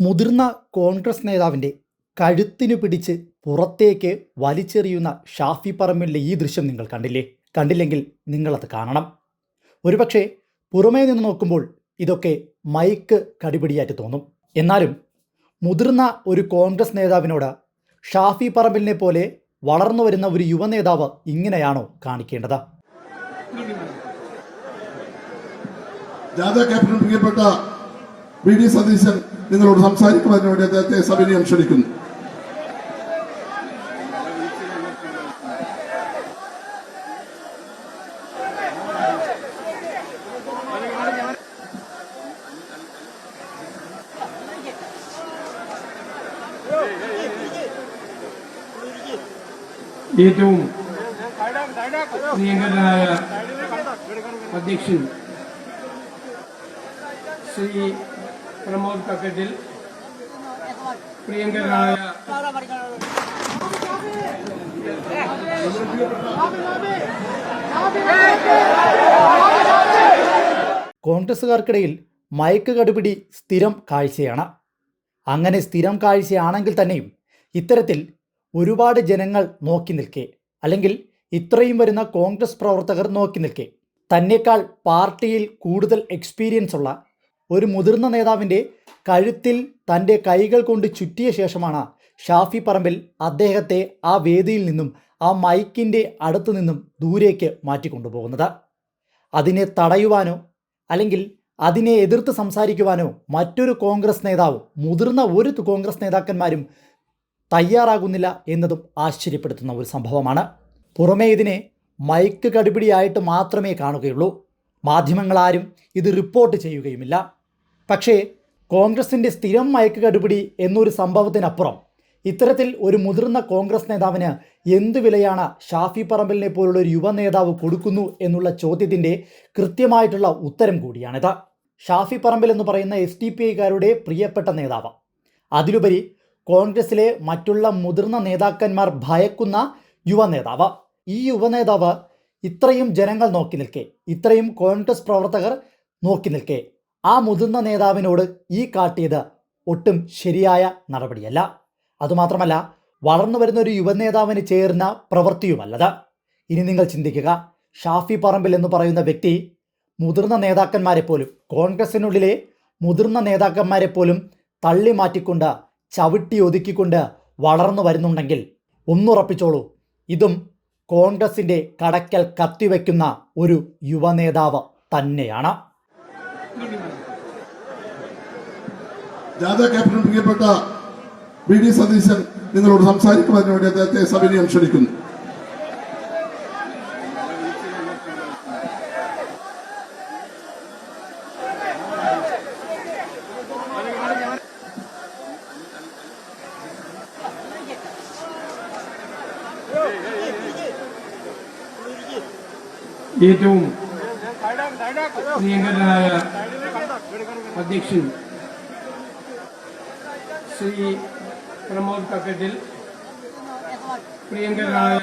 മുതിർന്ന കോൺഗ്രസ് നേതാവിന്റെ കഴുത്തിനു പിടിച്ച് പുറത്തേക്ക് വലിച്ചെറിയുന്ന ഷാഫി പറമ്പിലെ ഈ ദൃശ്യം നിങ്ങൾ കണ്ടില്ലേ? കണ്ടില്ലെങ്കിൽ നിങ്ങളത് കാണണം. ഒരുപക്ഷെ പുറമേ നിന്ന് നോക്കുമ്പോൾ ഇതൊക്കെ മൈക്ക് കടിപിടിയായിട്ട് തോന്നും. എന്നാലും മുതിർന്ന ഒരു കോൺഗ്രസ് നേതാവിനോട് ഷാഫി പറമ്പിലിനെ പോലെ വളർന്നു വരുന്ന ഒരു യുവ നേതാവ് ഇങ്ങനെയാണോ കാണിക്കേണ്ടത്? പ്രിയപ്പെട്ട വി ഡി സതീശൻ നിങ്ങളോട് സംസാരിക്കുന്നതിന് വേണ്ടി അദ്ദേഹത്തെ സവിനയം ക്ഷണിക്കുന്നു. ഏറ്റവും അധ്യക്ഷൻ ശ്രീ പ്രമോദ് കക്കറ്റിൽ പ്രിയങ്കരനായ കോൺഗ്രസുകാർക്കിടയിൽ മയക്ക് കടുപിടി സ്ഥിരം കാഴ്ചയാണ്. അങ്ങനെ സ്ഥിരം കാഴ്ചയാണെങ്കിൽ തന്നെയും ഇത്തരത്തിൽ ഒരുപാട് ജനങ്ങൾ നോക്കി നിൽക്കെ അല്ലെങ്കിൽ ഇത്രയും വരുന്ന കോൺഗ്രസ് പ്രവർത്തകർ നോക്കി നിൽക്കെ. തന്നെക്കാൾ പാർട്ടിയിൽ കൂടുതൽ എക്സ്പീരിയൻസ് ഉള്ള ഒരു മുതിർന്ന നേതാവിന്റെ കഴുത്തിൽ തന്റെ കൈകൾ കൊണ്ട് ചുറ്റിയ ശേഷമാണ് ഷാഫി പറമ്പിൽ അദ്ദേഹത്തെ ആ വേദിയിൽ നിന്നും ആ മൈക്കിന്റെ അടുത്തു നിന്നും ദൂരേക്ക് മാറ്റിക്കൊണ്ടുപോകുന്നത്. അതിനെ തടയുവാനോ അല്ലെങ്കിൽ അതിനെ എതിർത്ത് സംസാരിക്കുവാനോ മറ്റൊരു കോൺഗ്രസ് നേതാവും മുതിർന്ന ഒരു കോൺഗ്രസ് നേതാക്കന്മാരും തയ്യാറാകുന്നില്ല എന്നതും ആശ്ചര്യപ്പെടുത്തുന്ന ഒരു സംഭവമാണ്. പുറമേ ഇതിനെ മൈക്ക് കടുപിടിയായിട്ട് മാത്രമേ കാണുകയുള്ളൂ. മാധ്യമങ്ങളാരും ഇത് റിപ്പോർട്ട് ചെയ്യുകയുമില്ല. പക്ഷേ കോൺഗ്രസിന്റെ സ്ഥിരം മയക്ക് കടുപിടി എന്നൊരു സംഭവത്തിനപ്പുറം ഇത്തരത്തിൽ ഒരു മുതിർന്ന കോൺഗ്രസ് നേതാവിന് എന്ത് വിലയാണ് ഷാഫി പറമ്പലിനെ പോലുള്ള ഒരു യുവ നേതാവ് കൊടുക്കുന്നു എന്നുള്ള ചോദ്യത്തിന്റെ കൃത്യമായിട്ടുള്ള ഉത്തരം കൂടിയാണിത്. ഷാഫി പറമ്പിൽ എന്ന് പറയുന്ന എസ് ടി പി ഐക്കാരുടെ പ്രിയപ്പെട്ട നേതാവ്. അതിലുപരി കോൺഗ്രസിലെ മറ്റുള്ള മുതിർന്ന നേതാക്കന്മാർ ഭയക്കുന്ന യുവ നേതാവ്. ഈ യുവ നേതാവ് ഇത്രയും ജനങ്ങൾ നോക്കി നിൽക്കെ ഇത്രയും കോൺഗ്രസ് പ്രവർത്തകർ നോക്കി നിൽക്കെ ആ മുതിർന്ന നേതാവിനോട് ഈ കാട്ടിയത് ഒട്ടും ശരിയായ നടപടിയല്ല. അതുമാത്രമല്ല വളർന്നു വരുന്ന ഒരു യുവ നേതാവിന് ചേർന്ന പ്രവൃത്തിയുമല്ലത്. ഇനി നിങ്ങൾ ചിന്തിക്കുക ഷാഫി പറമ്പിൽ എന്ന് പറയുന്ന വ്യക്തി മുതിർന്ന നേതാക്കന്മാരെ പോലും കോൺഗ്രസിനുള്ളിലെ മുതിർന്ന നേതാക്കന്മാരെ പോലും തള്ളി മാറ്റിക്കൊണ്ട് ചവിട്ടി ഒതുക്കിക്കൊണ്ട് വളർന്നു വരുന്നുണ്ടെങ്കിൽ ഒന്നുറപ്പിച്ചോളൂ ഇതും കോൺഗ്രസിന്റെ കടക്കൽ കത്തിവെക്കുന്ന ഒരു യുവ നേതാവ് തന്നെയാണ്. ജാഥ ക്യാപ്റ്റൻ പ്രിയപ്പെട്ട വി ഡി സതീശൻ നിങ്ങളോട് സംസാരിക്കുവാൻ വേണ്ടി അദ്ദേഹത്തെ സവിനയം ക്ഷണിക്കുന്നു. ഏറ്റവും പ്രിയങ്കരനായ അധ്യക്ഷൻ श्री प्रमोद का के दिल प्रियंकर राय